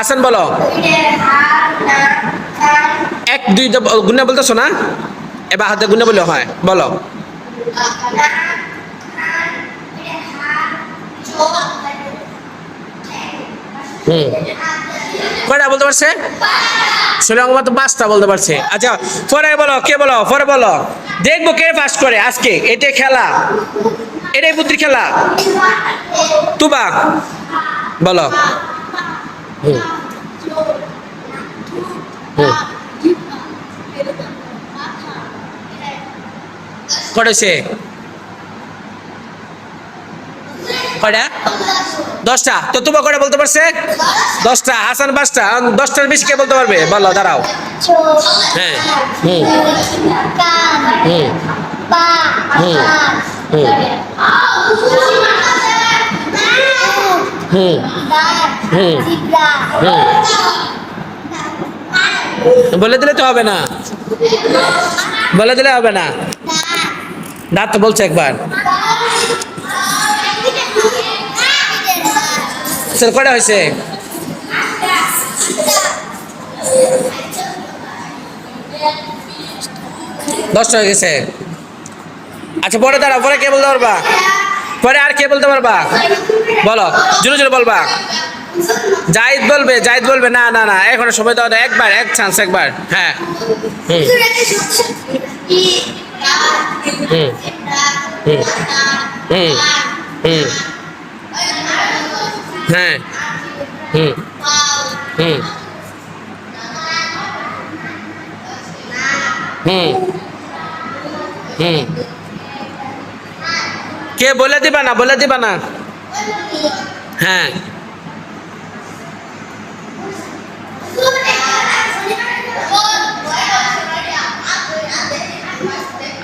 হাসান বলো। এক, দুই গুণা বলতেছো না? এবার হাতে গুণা বলে হয়। বলো। হুম। কয়টা বলতে পারছে? অঙ্ক তো পাঁচটা বলতে পারছে। আচ্ছা পরে বলো, কে বলো? পরে বলো। দেখব কে ফার্স্ট করে আজকে। এটাই খেলা। এটাই বুদ্ধির খেলা। তুবা। বলো। করেছে কয়টা? দশটা। তো তুবা কয়টা বলতে পারছে? দশটা। হাসান পাঁচটা। দশটার বেশি কে বলতে পারবে? বলো, দাঁড়াও। হ্যাঁ। হুম। হুম। হুম। হুম। বলে দিলে তো হবে না। বলে দিলে হবে না। দাঁত তো বলছে একবার। কটা হয়েছে? দশটা হয়ে গেছে। আচ্ছা পরে দাঁড়াও পরে কে বলতে পারবা? পরে আর কে বলতে পারবা? বলো জোরে জোরে বলবা। জাহিদ বলবে জাহিদ বলবে না না না এখনও সময় দাও না, একবার এক চান্স একবার হ্যাঁ। হুম। হুম। হুম। হুম। হ্যাঁ। হুম। হুম। হুম। হুম। কে বলে দিবা না, বলে দিবা না? হ্যাঁ।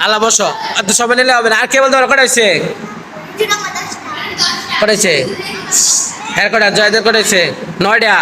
আল্লাহ বসো আর তো সবাই নিলে হবে না। আর কে বলতে পারো, কটা হয়েছে করেছে হ্যাঁ কটা জয়দের করেছে নয়টা।